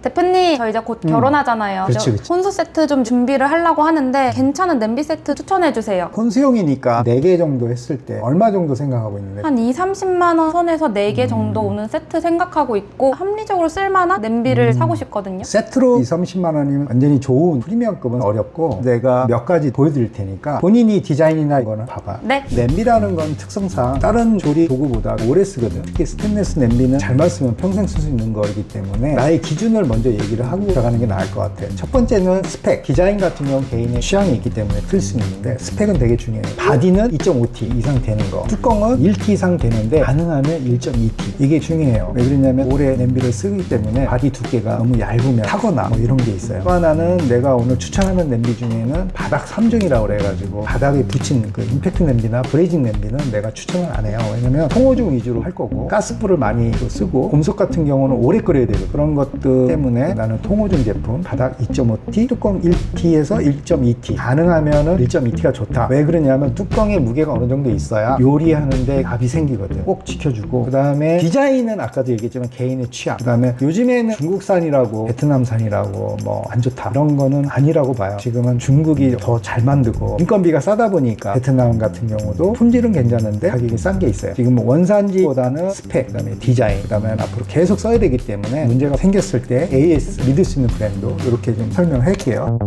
대표님 저 이제 곧 음. 결혼하잖아요. 그치, 그치. 혼수 세트 좀 준비를 하려고 하는데 괜찮은 냄비 세트 추천해 주세요. 혼수용이니까 4개 정도 했을 때 얼마 정도 생각하고 있는데 한 2, 30만 원 선에서 4개 음. 정도 오는 세트 생각하고 있고 합리적으로 쓸만한 냄비를 음. 사고 싶거든요. 세트로 2, 30만 원이면 완전히 좋은 프리미엄급은 어렵고 내가 몇 가지 보여드릴 테니까 본인이 디자인이나 이거는 봐봐 네. 냄비라는 건 특성상 다른 조리 도구보다 오래 쓰거든 특히 스테인리스 냄비는 잘만 쓰면 평생 쓸 수 있는 거이기 때문에 나의 기준을 먼저 얘기를 하고 들어가는 게 나을 것 같아 첫 번째는 스펙. 디자인 같은 경우는 개인의 취향이 있기 때문에 틀수 있는데 스펙은 되게 중요해 바디는 2.5T 이상 되는 거. 뚜껑은 1T 이상 되는데 가능하면 1.2T 이게 중요해요. 왜 그러냐면 오래 냄비를 쓰기 때문에 바디 두께가 너무 얇으면 타거나 뭐 이런 게 있어요. 또 하나는 내가 오늘 추천하는 냄비 중에는 바닥 3중이라고 그래가지고 바닥에 붙인 그 임팩트 냄비나 브레이징 냄비는 내가 추천을 안 해요. 왜냐면 통호중 위주로 할 거고 가스불을 많이 또 쓰고 곰속 같은 경우는 오래 끓여야 되고 그런 것들 때문에 나는 통호중 제품 바닥 2.5T 뚜껑 1T에서 1.2T 가능하면은 1.2T가 좋다. 왜 그러냐면 뚜껑의 무게가 어느 정도 있어야 요리하는데 답이 생기거든. 꼭 지켜주고. 그 다음에 디자인은 아까도 얘기했지만 개인의 취향. 그 다음에 요즘에는 중국산이라고 베트남산이라고 뭐 안 좋다. 이런 거는 아니라고 봐요. 지금은 중국이 더 잘 만들고 인건비가 싸다 보니까 베트남 같은 경우도 품질은 괜찮은데 가격이 싼 게 있어요. 지금 뭐 원산지보다는 스펙 그 다음에 디자인 그 다음에 앞으로 계속 써야 되기 때문에 문제가 생겼을 때 AS 믿을 수 있는 브랜드 이렇게 좀 설명할게요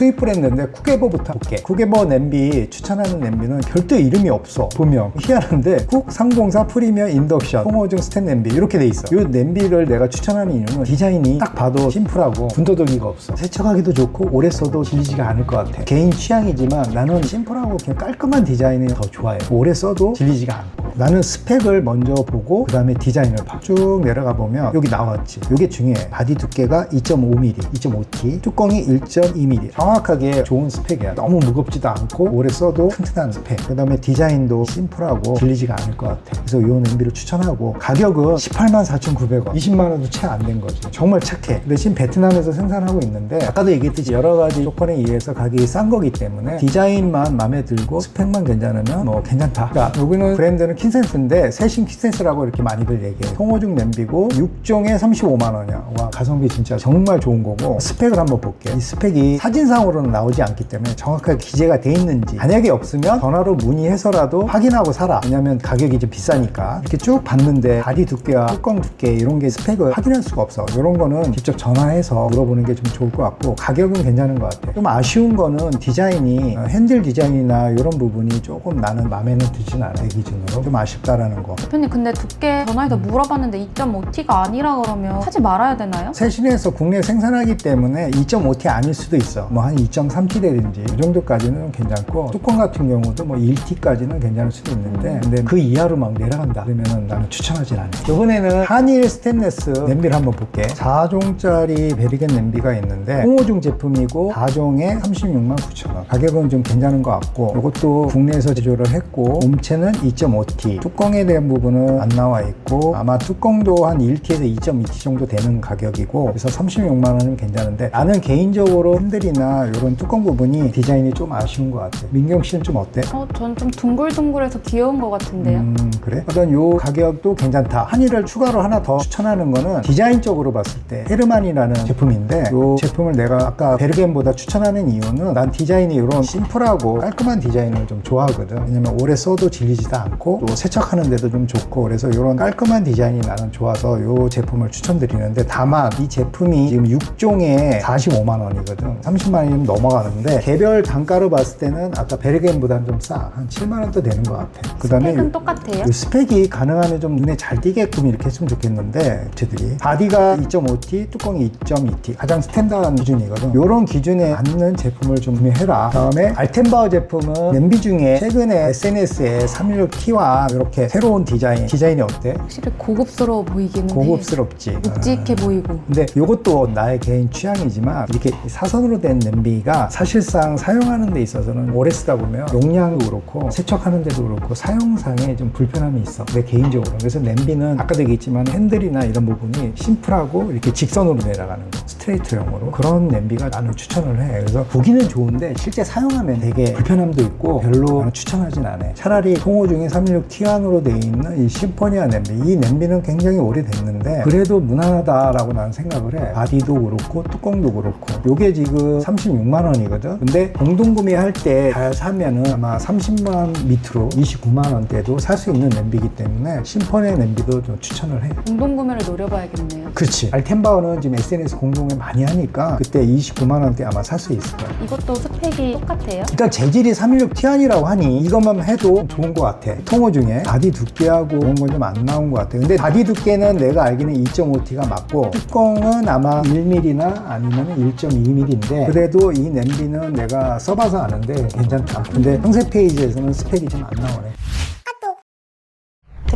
수입 브랜드인데 쿠게버부터 볼게. 쿠게버 냄비 추천하는 냄비는 별도 이름이 없어. 보면 희한한데 쿡304 프리미엄 인덕션 홍어중 스텐 냄비 이렇게 돼 있어. 이 냄비를 내가 추천하는 이유는 디자인이 딱 봐도 심플하고 군더더기가 없어. 세척하기도 좋고 오래 써도 질리지가 않을 것 같아. 개인 취향이지만 나는 심플하고 그냥 깔끔한 디자인이 더 좋아해. 오래 써도 질리지가 않고. 나는 스펙을 먼저 보고 그 다음에 디자인을 봐. 쭉 내려가 보면 여기 나왔지. 이게 중요해. 바디 두께가 2.5mm, 2.5T, 뚜껑이 1.2mm. 정확하게 좋은 스펙이야. 너무 무겁지도 않고 오래 써도 튼튼한 스펙. 그 다음에 디자인도 심플하고 질리지가 않을 것 같아. 그래서 이 냄비를 추천하고 가격은 18만 4,900원. 20만 원도 채 안 된 거지. 정말 착해. 대신 베트남에서 생산하고 있는데 아까도 얘기했듯이 여러 가지 조건에 의해서 가격이 싼 거기 때문에 디자인만 마음에 들고 스펙만 괜찮으면 뭐 괜찮다. 그러니까 여기는 브랜드는 킨센스인데 세신 킨센스라고 이렇게 많이들 얘기해요. 통호중 냄비고 6종에 35만 원이야. 와 가성비 진짜 정말 좋은 거고 스펙을 한번 볼게. 이 스펙이 사진상으로는 나오지 않기 때문에 정확하게 기재가 돼 있는지 만약에 없으면 전화로 문의해서라도 확인하고 사라. 왜냐면 가격이 좀 비싸니까 이렇게 쭉 봤는데 다리 두께와 뚜껑 두께 이런 게 스펙을 확인할 수가 없어. 이런 거는 직접 전화해서 물어보는 게 좀 좋을 것 같고 가격은 괜찮은 것 같아. 좀 아쉬운 거는 디자인이 어, 핸들 디자인이나 이런 부분이 조금 나는 마음에는 들진 않아. 내 기준으로 좀 아쉽다라는 거. 대표님 근데 두께 전화해서 물어봤는데 2.5T가 아니라 그러면 사지 말아야 되나요? 세신에서 국내 생산하기 때문에 2.5T 아닐 수도 있어. 뭐 한 2.3T 되든지 이 정도까지는 괜찮고 뚜껑 같은 경우도 뭐 1T까지는 괜찮을 수도 있는데 근데 그 이하로 막 내려간다 그러면은 나는 추천하진 않아. 이번에는 한일 스테인레스 냄비를 한번 볼게. 4종짜리 베리겐 냄비가 있는데 홍호중 제품이고 4종에 36만 9천 원. 가격은 좀 괜찮은 것 같고 이것도 국내에서 제조를 했고 몸체는 2.5T. 뚜껑에 대한 부분은 안 나와 있고 아마 뚜껑도 한 1T에서 2.2T 정도 되는 가격이고 그래서 36만 원은 괜찮은데 나는 개인적으로 핸들이나 이런 뚜껑 부분이 디자인이 좀 아쉬운 것 같아. 민경 씨는 좀 어때? 어, 전좀 둥글둥글해서 귀여운 것 같은데요. 음, 그래? 어떤 요 가격도 괜찮다. 한일을 추가로 하나 더 추천하는 거는 디자인적으로 봤을 때 헤르만이라는 제품인데 요 제품을 내가 아까 베르겐보다 추천하는 이유는 난 디자인이 이런 심플하고 깔끔한 디자인을 좀 좋아하거든. 왜냐면 오래 써도 질리지도 않고 또 세척하는 데도 좀 좋고 그래서 이런 깔끔한 디자인이 나는 좋아서 요 제품을 추천드리는데 다만 이 제품이 지금 6종에 45만 원이거든. 30만 원이 좀 넘어가는데 개별 단가로 봤을 때는 아까 베르겐보다는 좀 싸. 한 7만 원도 되는 것 같아. 그 다음에 스펙은 똑같아요? 이 스펙이 가능하면 좀 눈에 잘 띄게끔 이렇게 했으면 좋겠는데 업체들이 바디가 2.5T, 뚜껑이 2.2T 가장 스탠다드한 기준이거든 이런 기준에 맞는 제품을 좀 구매해라 다음에 알텐바우 제품은 냄비 중에 최근에 SNS에 316T와 이렇게 새로운 디자인 디자인이 어때? 확실히 고급스러워 보이기는 해. 고급스럽지. 묵직해 보이고. 근데 이것도 나의 개인 취향이지만 이렇게 사선으로 된 냄비가 사실상 사용하는 데 있어서는 오래 쓰다 보면 용량도 그렇고 세척하는 데도 그렇고 사용상에 좀 불편함이 있어. 내 개인적으로. 그래서 냄비는 아까도 얘기했지만 핸들이나 이런 부분이 심플하고 이렇게 직선으로 내려가는 거. 스트레이트형으로. 그런 냄비가 나는 추천을 해. 그래서 보기는 좋은데 실제 사용하면 되게 불편함도 있고 별로 추천하진 않아. 차라리 통호 중에 316 T1으로 돼 있는 이 심포니아 냄비. 이 냄비는 굉장히 오래됐는데 그래도 무난하다라고 나는 생각을 해. 바디도 그렇고 뚜껑도 그렇고. 요게 지금 36만 원이거든. 근데 공동 구매할 때 잘 사면은 아마 30만 밑으로 29만 원대도 살 수 있는 냄비이기 때문에 심포니아 냄비도 좀 추천을 해. 공동 구매를 노려봐야겠네요. 그렇지. 알텐바오는 지금 SNS 공동에 많이 하니까 그때 29만 원대 아마 살 수 있을 거야. 이것도 스펙이 똑같아요? 일단 재질이 316 T1이라고 하니 이것만 해도 좋은 것 같아. 통호 중에 바디 두께하고 그런 건 좀 안 나온 것 같아. 근데 바디 두께는 내가 알기는 2.5T가 맞고 뚜껑은 아마 1mm나 아니면 1.2mm인데 그래도 이 냄비는 내가 써봐서 아는데 괜찮다. 근데 상세 페이지에서는 스펙이 좀 안 나오네.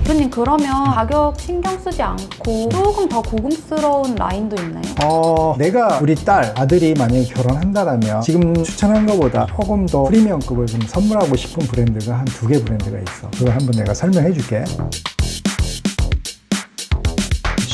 대표님 그러면 가격 신경 쓰지 않고 조금 더 고급스러운 라인도 있나요? 어, 내가 우리 딸, 아들이 만약에 결혼한다라면 지금 추천한 것보다 조금 더 프리미엄급을 좀 선물하고 싶은 브랜드가 한 두 개 브랜드가 있어. 그거 한번 내가 설명해 줄게.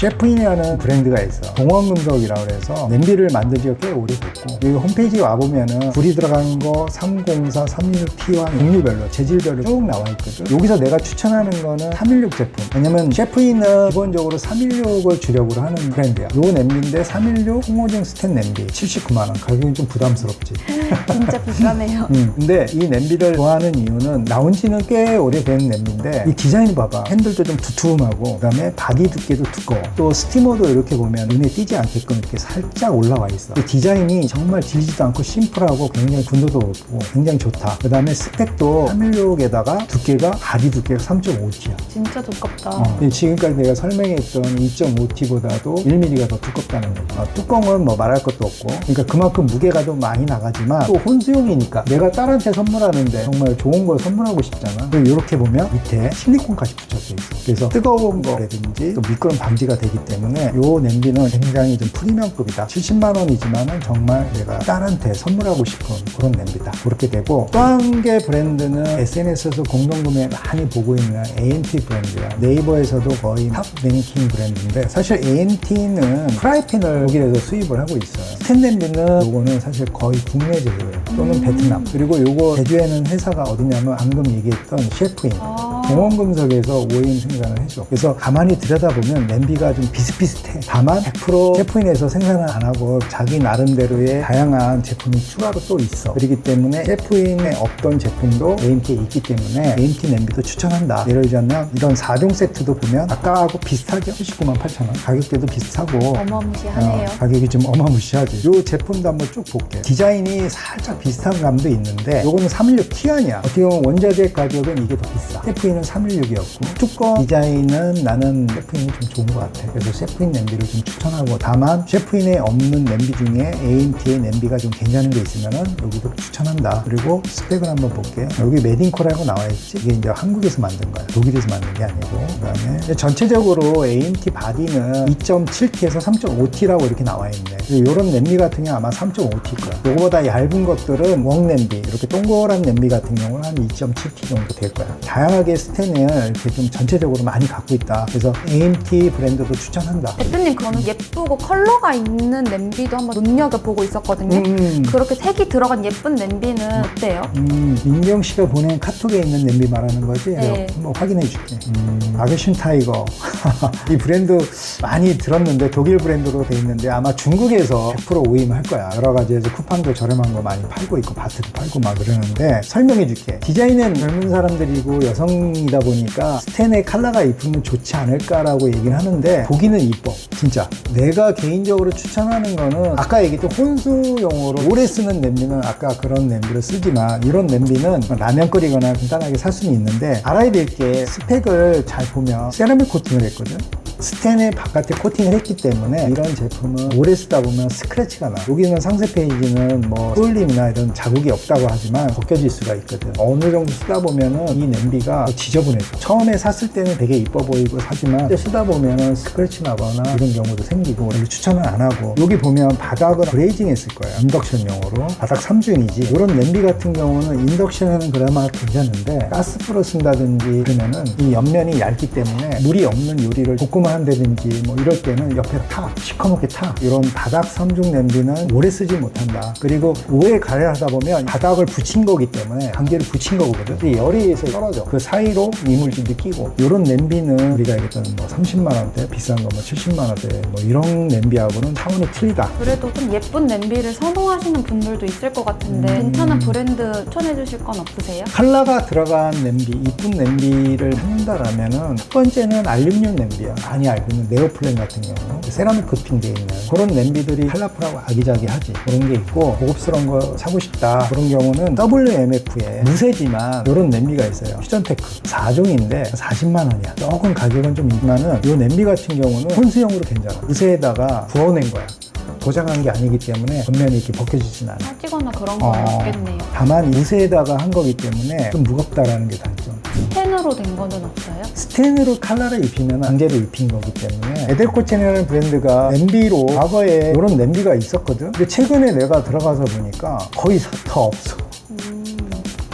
셰프인이라는 브랜드가 있어. 동원금속이라고 그래서 냄비를 만든 지가 꽤 오래됐고 여기 홈페이지 와보면은 불이 들어가는 거 304, 316T와 종류별로 재질별로 쭉 나와 있거든. 여기서 내가 추천하는 거는 316 제품. 왜냐면 셰프인은 기본적으로 316을 주력으로 하는 브랜드야. 요 냄비인데 316 홍오징 스텐 냄비 79만 원. 가격이 좀 부담스럽지. 진짜 비싸네요. 음, 근데 이 냄비를 좋아하는 이유는 나온 지는 꽤 오래된 냄비인데 이 디자인 봐봐 핸들도 좀 두툼하고 그 다음에 바디 두께도 두꺼워 또 스티머도 이렇게 보면 눈에 띄지 않게끔 이렇게 살짝 올라와 있어 이 디자인이 정말 질지도 않고 심플하고 굉장히 분도도 높고 굉장히 좋다 그 다음에 스펙도 316에다가 두께가 바디 두께가 3.5T야 진짜 두껍다. 어, 지금까지 내가 설명했던 2.5T보다도 1mm가 더 두껍다는 거죠. 어, 뚜껑은 뭐 말할 것도 없고, 그러니까 그만큼 무게가 좀 많이 나가지만 또 혼수용이니까 내가 딸한테 선물하는데 정말 좋은 걸 선물하고 싶잖아. 그리고 이렇게 보면 밑에 실리콘까지 붙여져 있어. 그래서 뜨거운 거라든지 또 미끄럼 방지가 되기 때문에 이 냄비는 굉장히 좀 프리미엄급이다. 70만 원이지만은 정말 내가 딸한테 선물하고 싶은 그런 냄비다. 그렇게 되고 또 한 개 브랜드는 SNS에서 공동구매 많이 보고 있는 ANT 브랜드야. 네이버에서도 거의 탑 랭킹 브랜드인데 사실 ANT는 프라이팬을 독일에서 수입을 하고 있어요. 스텐 냄비는 요거는 사실 거의 국내 제조예요. 또는 베트남. 그리고 요거 제조하는 회사가 어디냐면 방금 얘기했던 셰프인. 아, 공원금속에서 OEM 생산을 해줘. 그래서 가만히 들여다보면 냄비가 좀 비슷비슷해. 다만 100% 셰프인에서 생산을 안 하고 자기 나름대로의 다양한 제품이 추가로 또 있어. 그렇기 때문에 셰프인에 없던 제품도 AMT에 있기 때문에 AMT 냄비도 추천한다. 예를 들자면 이런 4종 세트도 보면 아까하고 비슷하죠? 79만 8천 원. 가격대도 비슷하고 어마무시하네요. 어, 가격이 좀 어마무시하지. 이 제품도 한번 쭉 볼게. 디자인이 살짝 비슷한 감도 있는데 요거는 316 T1이야. 어떻게 보면 원자재 가격은 이게 더 비싸. 셰프인 은 316이었고 뚜껑 디자인은 나는 셰프인이 좀 좋은 것 같아. 그래서 셰프인 냄비를 좀 추천하고 다만 셰프인에 없는 냄비 중에 AMT의 냄비가 좀 괜찮은 게 있으면은 여기도 추천한다. 그리고 스펙을 한번 볼게. 여기 메딘코라고 나와 있지. 이게 이제 한국에서 만든 거야. 독일에서 만든 게 아니고. 그 다음에 전체적으로 AMT 바디는 2.7T에서 3.5T라고 이렇게 나와 있네. 이런 냄비 같은 경우 아마 3.5T일 거야. 요거보다 얇은 것들은 웡 냄비, 이렇게 동그란 냄비 같은 경우는 한 2.7T 정도 될 거야. 다양하게 스텐을 이렇게 좀 전체적으로 많이 갖고 있다. 그래서 AMT 브랜드도 추천한다. 대표님 그러면 예쁘고 컬러가 있는 냄비도 한번 눈여겨보고 있었거든요. 음. 그렇게 색이 들어간 예쁜 냄비는 어때요? 음, 민경 씨가 보낸 카톡에 있는 냄비 말하는 거지? 네. 한번 확인해 줄게. 음, 아게슌 타이거. 이 브랜드 많이 들었는데 독일 브랜드로 돼 있는데 아마 중국에서 100% OEM 할 거야. 여러 가지에서 쿠팡도 저렴한 거 많이 팔고 있고 바트도 팔고 막 그러는데 설명해 줄게. 디자인은 젊은 사람들이고 여성 이다 보니까 스텐의 컬러가 이쁘면 좋지 않을까라고 얘기를 하는데 보기는 이뻐. 진짜. 내가 개인적으로 추천하는 거는 아까 얘기했던 혼수용으로 오래 쓰는 냄비는 아까 그런 냄비를 쓰지만 이런 냄비는 라면 끓이거나 간단하게 살 수는 있는데 알아야 될 게 스펙을 잘 보면 세라믹 코팅을 했거든. 스텐의 바깥에 코팅을 했기 때문에 이런 제품은 오래 쓰다 보면 스크래치가 나. 여기는 상세 페이지는 뭐 쏠림이나 이런 자국이 없다고 하지만 벗겨질 수가 있거든. 어느 정도 쓰다 보면은 이 냄비가 지저분해져. 처음에 샀을 때는 되게 이뻐 보이고 사지만 쓰다 보면은 스크래치 나거나 이런 경우도 생기고 추천은 안 하고 여기 보면 바닥은 브레이징 했을 거예요. 인덕션용으로. 바닥 3중이지. 이런 냄비 같은 경우는 인덕션은 그나마 괜찮은데 가스불을 쓴다든지 그러면은 이 옆면이 얇기 때문에 물이 없는 요리를 볶음을 한다든지 뭐 이럴 때는 옆에 타 시커멓게 타 이런 바닥 3중 냄비는 오래 쓰지 못한다 그리고 오래 가열하다 보면 바닥을 붙인 거기 때문에 강제로 붙인 거거든 근데 열에 의해서 떨어져 그 사이로 이물질도 끼고 이런 냄비는 우리가 얘기했던 뭐 30만 원대 비싼 거 뭐 70만 원대 뭐 이런 냄비하고는 차원이 틀리다 그래도 좀 예쁜 냄비를 선호하시는 분들도 있을 것 같은데 음. 괜찮은 브랜드 추천해 주실 건 없으세요? 칼라가 들어간 냄비, 이쁜 냄비를 찾는다라면은 첫 번째는 알루미늄 냄비야. 많이 알고 있는 네오플랜 같은 경우 세라믹 코팅되어 있는 그런 냄비들이 컬러풀하고 아기자기하지 그런 게 있고 고급스러운 거 사고 싶다 그런 경우는 WMF에 무쇠지만 이런 냄비가 있어요. 퓨전테크 4종인데 40만 원이야. 조금 가격은 좀 있지만은 이 냄비 같은 경우는 혼수용으로 괜찮아. 무쇠에다가 부어낸 거야. 도장한 게 아니기 때문에 겉면이 이렇게 벗겨지진 않아. 살찌거나 그런 건 어. 없겠네요. 다만 무쇠에다가 한 거기 때문에 좀 무겁다라는 게 단점. 스텐으로 된 거는 없어요? 스텐으로 칼라를 입히면 강제로 입힌 거기 때문에 에델코첸이라는 브랜드가 냄비로 과거에 이런 냄비가 있었거든. 근데 최근에 내가 들어가서 보니까 거의 사- 더 없어.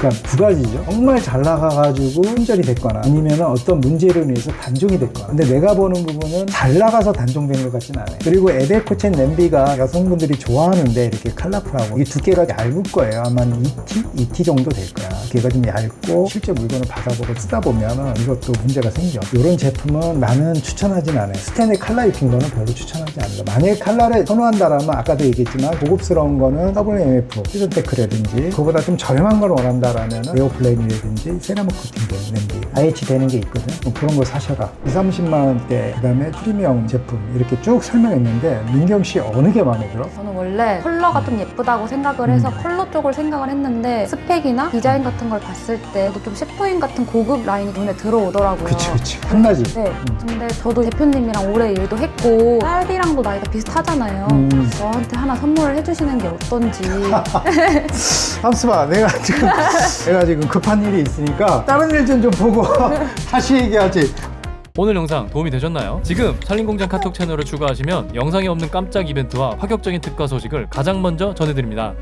음. 그러니까 두 가지죠. 정말 잘 나가가지고 손절이 됐거나 아니면 어떤 문제로 인해서 단종이 됐거나. 근데 내가 보는 부분은 잘 나가서 단종된 것 같진 않아요. 그리고 에델코첸 냄비가 여성분들이 좋아하는데 이렇게 컬러풀하고 이 두께가 얇을 거예요. 아마 2T? 2T 정도 될 거야. 두께가 좀 얇고 실제 물건을 받아보고 쓰다 보면 이것도 문제가 생겨. 이런 제품은 나는 추천하진 않아요. 스텐에 칼라 입힌 거는 별로 추천하지 않는다. 만약에 칼라를 선호한다라면 아까도 얘기했지만 고급스러운 거는 WMF, 퓨전테크라든지 그거보다 좀 저렴한 걸 원한다 라면 에어플레인이라든지 세라믹 코팅된 냄비 IH 되는 게 있거든. 뭐 그런 거 사셔라. 2, 30만 원대 그 다음에 프리미엄 제품 이렇게 쭉 설명했는데 민경 씨 어느 게 마음에 들어? 저는 원래 컬러가 좀 예쁘다고 생각을 해서 음. 컬러 쪽을 생각을 했는데 스펙이나 디자인 같은 걸 봤을 때도 좀 셰프인 같은 고급 라인이 눈에 들어오더라고요. 그치 그치 한나지. 네. 근데 저도 대표님이랑 오래 일도 했고 딸이랑도 나이가 비슷하잖아요. 음. 저한테 하나 선물을 해주시는 게 어떤지. 함수봐 내가 지금 내가 지금 급한 일이 있으니까 다른 일 좀 좀 보고 다시 얘기하지. 오늘 영상 도움이 되셨나요? 지금 살림공장 카톡 채널을 추가하시면 영상에 없는 깜짝 이벤트와 파격적인 특가 소식을 가장 먼저 전해드립니다.